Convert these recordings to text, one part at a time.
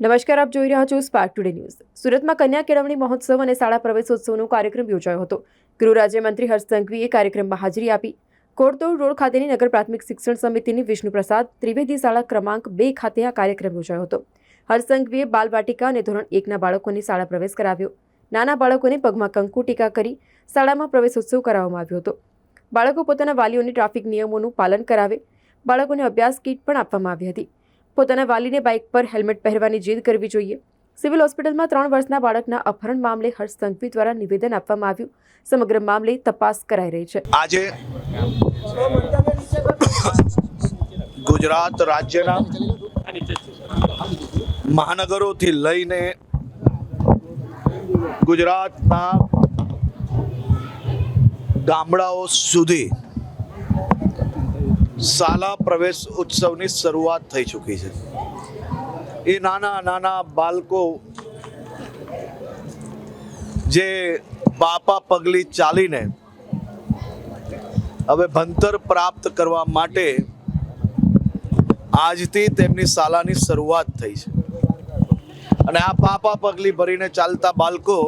નમસ્કાર, આપ જોઈ રહ્યા છો સ્પાર્ક ટુડે ન્યૂઝ સુરતમાં કન્યા કેળવણી મહોત્સવ અને શાળા પ્રવેશોત્સવનો કાર્યક્રમ યોજાયો હતો. ગૃહ રાજ્યમંત્રી હર્ષ સંઘવીએ કાર્યક્રમમાં હાજરી આપી. કોડતોડ રોડ ખાતેની નગર પ્રાથમિક શિક્ષણ સમિતિની વિષ્ણુપ્રસાદ ત્રિવેદી શાળા ક્રમાંક બે ખાતે આ કાર્યક્રમ યોજાયો હતો. હર્ષ સંઘવીએ બાલવાટિકા અને ધોરણ એકના બાળકોને શાળા પ્રવેશ કરાવ્યો. નાના બાળકોને પગમાં કંકુ ટીકા કરી શાળામાં પ્રવેશોત્સવ કરાવવામાં આવ્યો હતો. બાળકો પોતાના વાલીઓને ટ્રાફિક નિયમોનું પાલન કરાવે. બાળકોને અભ્યાસ કીટ પણ આપવામાં આવી હતી. પોતાના વાલીને બાઇક પર હેલ્મેટ પહેરવાની જીદ કરવી જોઈએ. સિવિલ હોસ્પિટલમાં ત્રણ વર્ષના બાળકના અપહરણ મામલે હર્ષ સંઘવી દ્વારા નિવેદન આપવામાં આવ્યું. સમગ્ર મામલે તપાસ કરાઈ રહી છે. આજે ગુજરાત રાજ્યના મહાનગરોથી લઈને ગુજરાતના ગામડાઓ સુધી શાળા પ્રવેશ ઉત્સવની શરૂઆત થઈ ચૂકી છે. એ નાના નાના બાળકો જે બાપા પગલી ચાલીને હવે ભણતર પ્રાપ્ત કરવા માટે આજથી તેમની શાળાની શરૂઆત થઈ છે. અને આ પાપા પગલી ભરીને ચાલતા બાળકો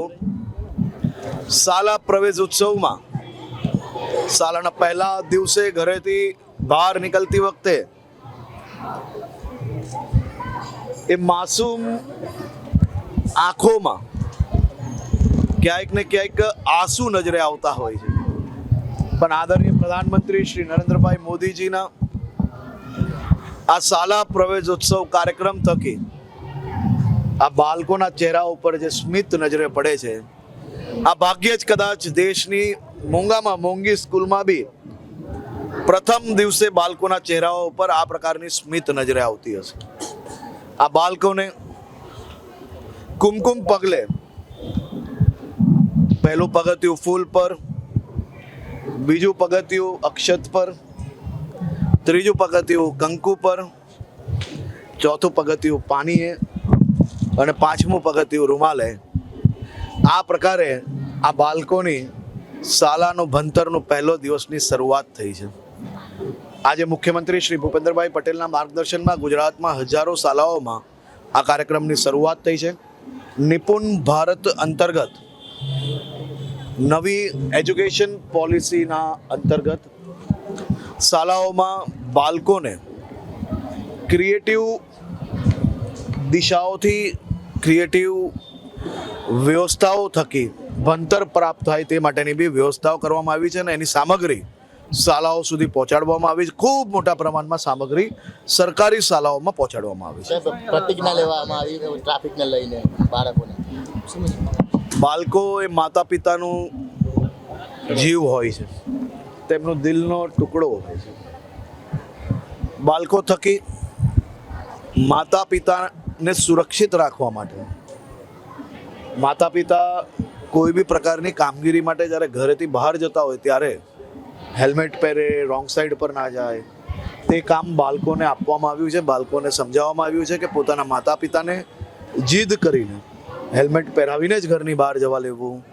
શાળા પ્રવેશ ઉત્સવમાં શાળાના પહેલા દિવસે ઘરેથી બહાર નીકળતી વખતે એ માસૂમ આંખોમાં ક્યાંક ને ક્યાંક આંસુ નજરે આવતા હોય છે. પણ આદરણીય પ્રધાનમંત્રી શ્રી નરેન્દ્રભાઈ મોદીજીના આ શાળા પ્રવેશોત્સવ કાર્યક્રમ થકી આ બાળકોના ચહેરા ઉપર જે સ્મિત નજરે પડે છે, આ ભાગ્યે જ કદાચ દેશની મોંઘામાં મોંઘી સ્કૂલમાં બી પ્રથમ દિવસે બાળકોના ચહેરાઓ ઉપર આ પ્રકારની સ્મિત નજરે આવતી હશે. આ બાળકોને કુમકુમ પગલે પહેલું પગથિયું ફૂલ પર, બીજું પગથિયું અક્ષત પર, ત્રીજું પગથિયું કંકુ પર, ચોથું પગથિયું પાણીએ અને પાંચમું પગથિયું રૂમાલે. આ પ્રકારે આ બાળકોની શાળાનું ભણતરનું પહેલો દિવસની શરૂઆત થઈ છે. આજે મુખ્યમંત્રી શ્રી ભૂપેન્દ્રભાઈ પટેલના માર્ગદર્શનમાં ગુજરાતમાં હજારો શાળાઓમાં આ કાર્યક્રમની શરૂઆત થઈ છે. નિપુણ ભારત અંતર્ગત નવી એજ્યુકેશન પોલિસીના અંતર્ગત શાળાઓમાં બાળકોને ક્રિએટિવ દિશાઓથી ક્રિએટિવ વ્યવસ્થાઓ થકી ભણતર પ્રાપ્ત થાય તે માટેની બી વ્યવસ્થાઓ કરવામાં આવી છે અને એની સામગ્રી શાળાઓ સુધી પહોંચાડવામાં આવી છે. ખૂબ મોટા પ્રમાણમાં સામગ્રી સરકારી શાળાઓમાં પહોંચાડવામાં આવી છે. પ્રતિજ્ઞા લેવામાં આવી ટ્રાફિકને લઈને બાળકોને. બાળકો એ માતા પિતાનું જીવ હોય છે. તેમનો દિલનો ટુકડો હોય છે. બાળકો થકી માતા પિતાને સુરક્ષિત રાખવા માટે માતા પિતા કોઈ બી પ્રકારની કામગીરી માટે જ્યારે ઘરેથી બહાર જતા હોય ત્યારે હેલ્મેટ પહેરે રોંગ સાઈડ પર ના જાય. તે કામ બાળકોને આપવામાં આવ્યું છે. બાળકોને સમજાવવામાં આવ્યું છે કે પોતાના માતા પિતાને જીદ કરીને હેલ્મેટ પહેરાવીને જ ઘરની બહાર જવા લેવું.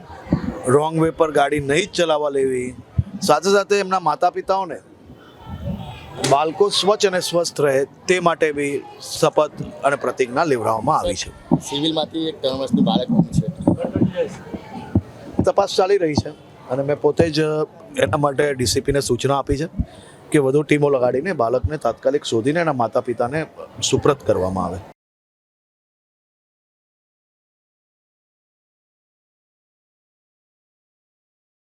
રોંગ વે પર ગાડી નહીં જ ચલાવવા લેવી. સાથે સાથે એમના માતા પિતાઓને બાળકો સ્વચ્છ અને સ્વસ્થ રહે તે માટે બી શપથ અને પ્રતિજ્ઞા લેવડાવવામાં આવી છે. સિવિલમાંથી એક ત્રણ વર્ષનું બાળક છે. તપાસ ચાલી રહી છે. અને મેં પોતે જ એના માટે ડીસીપીને સૂચના આપી છે કે વધુ ટીમો લગાડીને બાળકને તાત્કાલિક શોધીને એના માતા પિતાને સુપ્રત કરવામાં આવે.